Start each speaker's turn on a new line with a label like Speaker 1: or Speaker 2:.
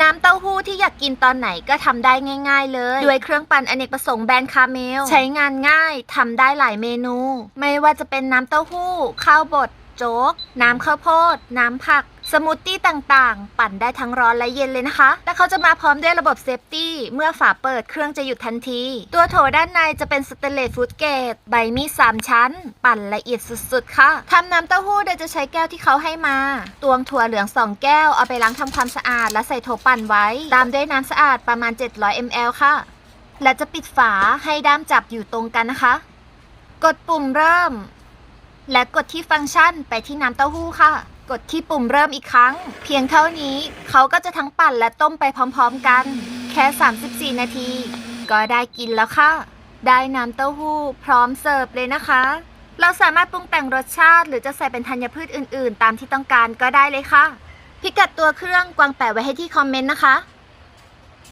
Speaker 1: น้ำเต้าหู้ที่อยากกินตอนไหนก็ทำได้ง่าย ๆ เลย ด้วยเครื่องปั่นอเนกประสงค์แบรนด์คาเมล ใช้งานง่ายทำได้หลายเมนู ไม่ว่าจะเป็นน้ำเต้าหู้ ข้าวบด โจ๊ก น้ำข้าวโพด น้ำผัก สมูทตี้ต่างๆ ปั่นได้ทั้งร้อนและเย็นเลยนะคะ และเขาจะมาพร้อมด้วยระบบเซฟตี้ เมื่อฝาเปิดเครื่องจะหยุดทันที ตัวโถด้านในจะเป็นสเตเลสฟูดเกตใบมีดสามชั้น ปั่นละเอียดสุดๆ ค่ะ ทำน้ำเต้าหู้โดยจะใช้แก้วที่เขาให้มา ตวงถั่วเหลือง 2 แก้ว เอาไปล้างทำความสะอาด และใส่โถปั่นไว้ ตามด้วยน้ำสะอาดประมาณ 700 ml ค่ะ และจะปิดฝาให้ด้ามจับอยู่ตรงกันนะคะ กดปุ่มเริ่ม และกดที่ฟังก์ชันไปที่น้ำเต้าหู้ค่ะ กดที่ปุ่มเริ่มอีกครั้ง เพียงเท่านี้เขาก็จะทั้งปั่นและต้มไปพร้อมๆกัน แค่ 34 นาที ก็ได้กินแล้วค่ะ ได้น้ำเต้าหู้พร้อมเสิร์ฟเลยนะคะ เราสามารถปรุงแต่งรสชาติ หรือจะใส่เป็นธัญพืชอื่นๆ ตามที่ต้องการก็ได้เลยค่ะ พิกัดตัวเครื่องกวางแปะไว้ให้ที่คอมเมนต์นะคะ